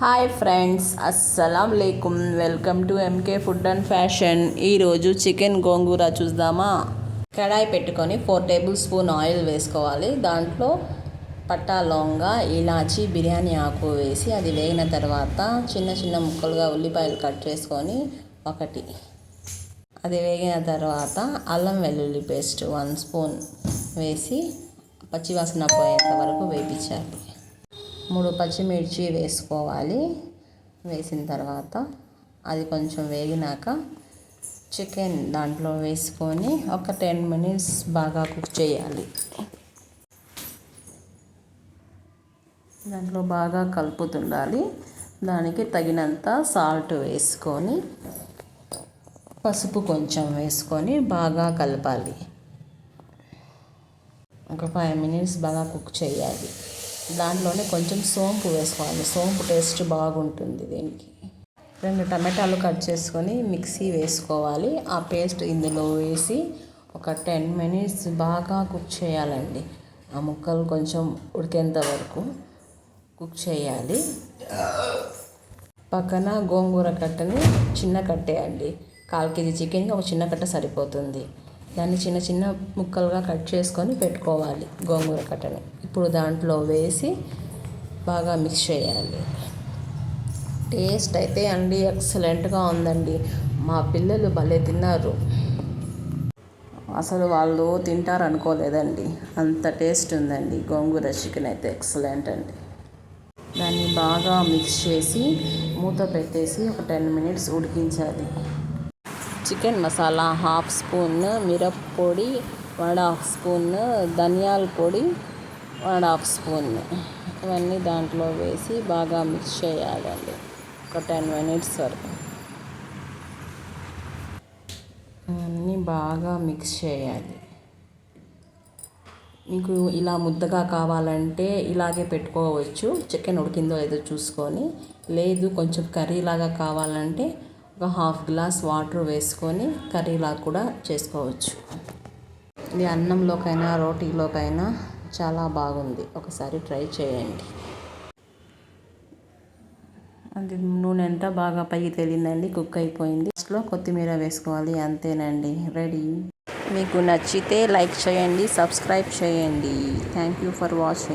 Hi friends అస్సలం లేకుమ్ welcome to M K food and fashion ఈరోజు chicken గోంగూర చూద్దామా? కడాయి పెట్టుకొని ఫోర్ టేబుల్ స్పూన్ ఆయిల్ వేసుకోవాలి. దాంట్లో పట్టా లవంగా ఇలాచి బిర్యానీ ఆకు వేసి అది వేగిన తర్వాత చిన్న చిన్న ముక్కలుగా ఉల్లిపాయలు కట్ చేసుకొని ఒకటి. అది వేగిన తర్వాత అల్లం వెల్లుల్లి పేస్ట్ వన్ స్పూన్ వేసి పచ్చివాసన పోయేంత వరకు వేపించాలి. మూడు పచ్చిమిర్చి వేసుకోవాలి. వేసిన తర్వాత అది కొంచెం వేగినాక చికెన్ దాంట్లో వేసుకొని ఒక టెన్ మినిట్స్ బాగా కుక్ చేయాలి. దాంట్లో బాగా కలుపుతుండాలి. దానికి తగినంత సాల్ట్ వేసుకొని పసుపు కొంచెం వేసుకొని బాగా కలపాలి. ఒక ఫైవ్ మినిట్స్ బాగా కుక్ చేయాలి. దాంట్లోనే కొంచెం సోంపు వేసుకోవాలి. సోంపు టేస్ట్ బాగుంటుంది దీనికి. రెండు టమాటాలు కట్ చేసుకొని మిక్సీ వేసుకోవాలి. ఆ పేస్ట్ ఇందులో వేసి ఒక టెన్ మినిట్స్ బాగా కుక్ చేయాలండి. ఆ ముక్కలు కొంచెం ఉడికేంత వరకు కుక్ చేయాలి. పక్కన గోంగూర కట్టని చిన్న కట్టేయండి కాల్ కేజీ చికెన్కి ఒక చిన్న కట్ట సరిపోతుంది. దాన్ని చిన్న చిన్న ముక్కలుగా కట్ చేసుకొని పెట్టుకోవాలి గోంగూర కట్టని. ఇప్పుడు దాంట్లో వేసి బాగా మిక్స్ చేయాలి. టేస్ట్ అయితే అండి ఎక్సలెంట్గా ఉందండి. మా పిల్లలు భలే తిన్నారు. అసలు వాళ్ళు తింటారు అనుకోలేదండి అంత టేస్ట్ ఉందండి. గోంగూర చికెన్ అయితే ఎక్సలెంట్ అండి. దాన్ని బాగా మిక్స్ చేసి మూత పెట్టేసి ఒక టెన్ మినిట్స్ ఉడికించాలి. చికెన్ మసాలా హాఫ్ స్పూన్ మిరప్పొడి వన్ హాఫ్ స్పూన్ ధనియాల పొడి వన్ హాఫ్ స్పూన్ ఇవన్నీ దాంట్లో వేసి బాగా మిక్స్ చేయాలండి. ఒక టెన్ మినిట్స్ వరకు. అన్నీ బాగా మిక్స్ చేయాలి. మీకు ఇలా ముద్దగా కావాలంటే ఇలాగే పెట్టుకోవచ్చు. చికెన్ ఉడికిందో లేదో చూసుకొని లేదు కొంచెం కర్రీలాగా కావాలంటే ఒక హాఫ్ గ్లాస్ వాటర్ వేసుకొని కర్రీలాగా కూడా చేసుకోవచ్చు. ఇది అన్నంలోకైనా రోటీలోకైనా చాలా బాగుంది. ఒకసారి ట్రై చేయండి. అది నూనె అంతా బాగా పైకి తేలిందండి కుక్ అయిపోయింది. ఫస్ట్లో కొత్తిమీర వేసుకోవాలి అంతేనండి. రెడీ మీకు నచ్చితే లైక్ చేయండి సబ్స్క్రైబ్ చేయండి. Thank you for watching